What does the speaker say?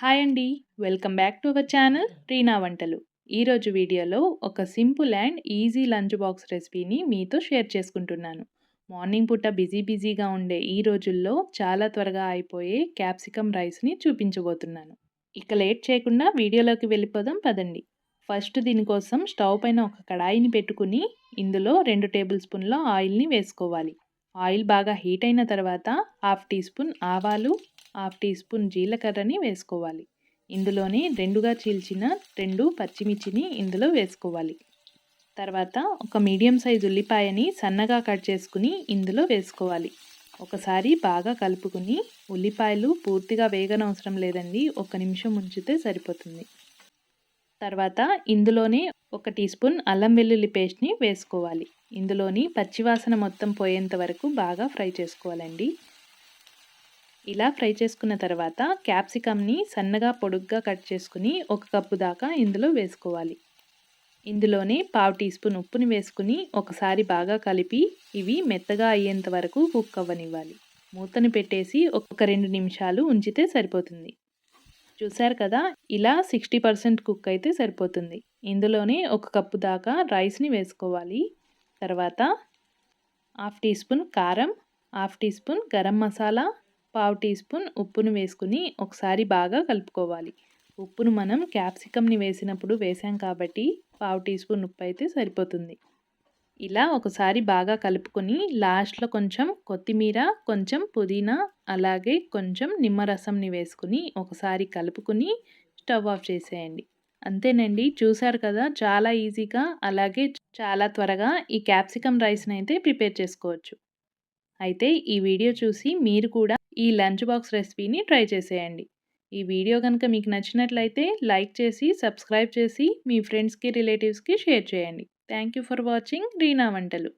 Hi అండి. Welcome back to our channel Reena Vantalu. ఈరోజు వీడియోలో ఒక simple and easy lunch box రెసిపీని మీతో షేర్ చేసుకుంటున్నాను. మార్నింగ్ పూట బిజీ బిజీగా ఉండే ఈ రోజుల్లో చాలా త్వరగా అయిపోయే క్యాప్సికమ్ రైస్ని చూపించబోతున్నాను. ఇక లేట్ చేయకుండా వీడియోలోకి వెళ్ళిపోదాం పదండి. ఫస్ట్ దీనికోసం స్టవ్ పైన ఒక కడాయిని పెట్టుకుని ఇందులో రెండు టేబుల్ స్పూన్ల ఆయిల్ని వేసుకోవాలి. ఆయిల్ బాగా హీట్ అయిన తర్వాత హాఫ్ టీ స్పూన్ ఆవాలు హాఫ్ టీ స్పూన్ జీలకర్రని వేసుకోవాలి. ఇందులోనే రెండుగా చీల్చిన రెండు పచ్చిమిర్చిని ఇందులో వేసుకోవాలి. తర్వాత ఒక మీడియం సైజ్ ఉల్లిపాయని సన్నగా కట్ చేసుకుని ఇందులో వేసుకోవాలి. ఒకసారి బాగా కలుపుకుని ఉల్లిపాయలు పూర్తిగా వేగనవసరం లేదండి ఒక నిమిషం ఉంచితే సరిపోతుంది. తర్వాత ఇందులోనే ఒక టీ స్పూన్ అల్లం వెల్లుల్లి పేస్ట్ని వేసుకోవాలి. ఇందులోని పచ్చివాసన మొత్తం పోయేంత వరకు బాగా ఫ్రై చేసుకోవాలండి. ఇలా ఫ్రై చేసుకున్న తర్వాత క్యాప్సికమ్ని సన్నగా పొడుగ్గా కట్ చేసుకుని ఒక కప్పు దాకా ఇందులో వేసుకోవాలి. ఇందులోనే పావు టీ స్పూన్ ఉప్పుని వేసుకుని ఒకసారి బాగా కలిపి ఇవి మెత్తగా అయ్యేంత వరకు కుక్ అవ్వనివ్వాలి. మూతని పెట్టేసి ఒక రెండు నిమిషాలు ఉంచితే సరిపోతుంది. చూశారు కదా ఇలా సిక్స్టీ పర్సెంట్ కుక్ అయితే సరిపోతుంది. ఇందులోనే ఒక కప్పు దాకా రైస్ని వేసుకోవాలి. తర్వాత హాఫ్ టీ స్పూన్ కారం half teaspoon garam masala పావు టీ స్పూన్ ఉప్పును వేసుకుని ఒకసారి బాగా కలుపుకోవాలి. ఉప్పును మనం క్యాప్సికమ్ని వేసినప్పుడు వేసాం కాబట్టి పావు టీ స్పూన్ ఉప్పు అయితే సరిపోతుంది. ఇలా ఒకసారి బాగా కలుపుకొని లాస్ట్లో కొంచెం కొత్తిమీర కొంచెం పుదీనా అలాగే కొంచెం నిమ్మరసంని వేసుకుని ఒకసారి కలుపుకుని స్టవ్ ఆఫ్ చేసేయండి. అంతేనండి చూసారు కదా చాలా ఈజీగా అలాగే చాలా త్వరగా ఈ క్యాప్సికమ్ రైస్ని అయితే ప్రిపేర్ చేసుకోవచ్చు. అయితే ఈ వీడియో చూసి మీరు కూడా ఈ లంచ్ బాక్స్ రెసిపీని ట్రై చేసేయండి. ఈ వీడియో కనుక మీకు నచ్చినట్లయితే లైక్ చేసి సబ్స్క్రైబ్ చేసి మీ ఫ్రెండ్స్కి రిలేటివ్స్కి షేర్ చేయండి. Thank you for watching Reena Vantalu.